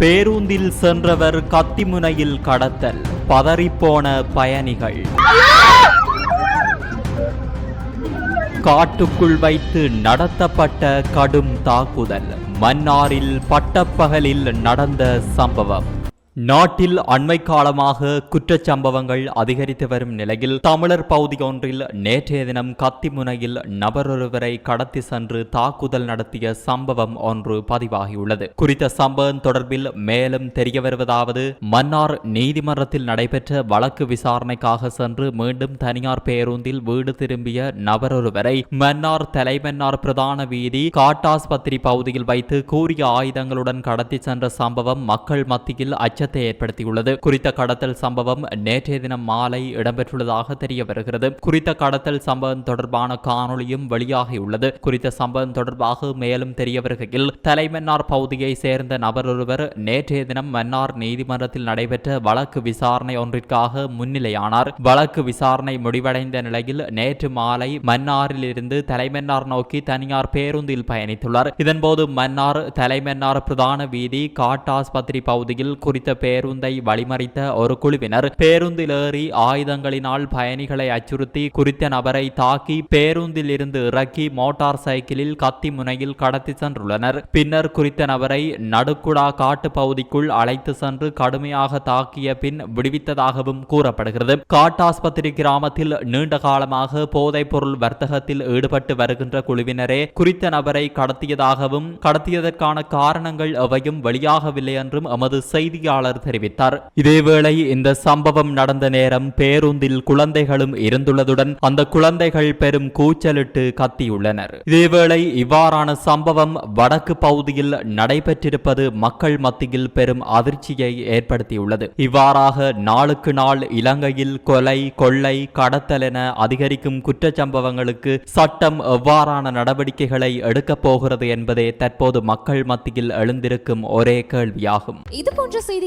பேருந்தில் சென்றவர் கத்திமுனையில் கடத்தல். பதறிப்போன பயணிகள். காட்டுக்குள் வைத்து நடத்தப்பட்ட கடும் தாக்குதல். மன்னாரில் பட்டப்பகலில் நடந்த சம்பவம். நாட்டில் அண்மை காலமாக குற்றச் சம்பவங்கள் அதிகரித்து வரும் நிலையில் தமிழர் பகுதி ஒன்றில் நேற்றைய தினம் கத்திமுனையில் நபரொருவரை கடத்தி சென்று தாக்குதல் நடத்திய சம்பவம் ஒன்று பதிவாகியுள்ளது. குறித்த சம்பவம் தொடர்பில் மேலும் தெரிய வருவதாவது மன்னார் நீதிமன்றத்தில் நடைபெற்ற வழக்கு விசாரணைக்காக சென்று மீண்டும் தனியார் பேருந்தில் வீடு திரும்பிய நபரொருவரை மன்னார் தலைமன்னார் பிரதான வீதி காட்டாஸ்பத்திரி பகுதியில் வைத்து கூறிய ஆயுதங்களுடன் கடத்தி சென்ற சம்பவம் மக்கள் மத்தியில் அச்சத்தை ஏற்படுத்தியுள்ளது. குறித்த கடத்தல் சம்பவம் நேற்றைய தினம் மாலை இடம்பெற்றுள்ளதாக தெரிய வருகிறது. குறித்த கடத்தல் சம்பவம் தொடர்பான காணொளியும் வெளியாகியுள்ளது குறித்த சம்பவம் தொடர்பாக மேலும் தெரிய வருகையில் தலைமன்னார் பகுதியை சேர்ந்த நபர் ஒருவர் நேற்றைய தினம் மன்னார் நீதிமன்றத்தில் நடைபெற்ற வழக்கு விசாரணை ஒன்றிற்காக முன்னிலையானார். வழக்கு விசாரணை முடிவடைந்த நிலையில் நேற்று மாலை மன்னாரில் இருந்து தலைமன்னார் நோக்கி தனியார் பேருந்தில் பயணித்துள்ளார். இதன்போது மன்னார் தலைமன்னார் பிரதான வீதி காட்டாஸ்பத்திரி பகுதியில் குறித்த பேருந்தை வழிமறித்த ஒரு குழுவினர் பேருந்தில் ஏறி ஆயுதங்களினால் பயணிகளை அச்சுறுத்தி குறித்த நபரை தாக்கி பேருந்தில் இருந்து இறக்கி மோட்டார் சைக்கிளில் கத்தி முனையில் கடத்தி சென்றுள்ளனர். பின்னர் குறித்த நபரை நடுக்குடா காட்டு பகுதிக்குள் அழைத்து சென்று கடுமையாக தாக்கிய பின் விடுவித்ததாகவும் கூறப்படுகிறது. காட்டாஸ்பத்திரி கிராமத்தில் நீண்ட காலமாக போதைப் பொருள் வர்த்தகத்தில் ஈடுபட்டு வருகின்ற குழுவினரே குறித்த நபரை கடத்தியதாகவும் கடத்தியதற்கான காரணங்கள் எவையும் வெளியாகவில்லை என்றும் எமது செய்தியாளர் தெரிவித்தார். இதேவேளை இந்த சம்பவம் நடந்த நேரம் பேருந்தில் குழந்தைகளும் இருந்துள்ளதுடன் அந்த குழந்தைகள் பெரும் கூச்சலிட்டு கத்தியுள்ளனர். இதேவேளை இவ்வாறான சம்பவம் வடக்கு பகுதியில் நடைபெற்றிருப்பது மக்கள் மத்தியில் பெரும் அதிர்ச்சியை ஏற்படுத்தியுள்ளது. இவ்வாறாக நாளுக்கு நாள் இலங்கையில் கொலை கொள்ளை கடத்தல் என அதிகரிக்கும் குற்றச்சம்பவங்களுக்கு சட்டம் எவ்வாறான நடவடிக்கைகளை எடுக்கப் போகிறது என்பதே தற்போது மக்கள் மத்தியில் எழுந்திருக்கும் ஒரே கேள்வியாகும். இது போன்ற செய்தி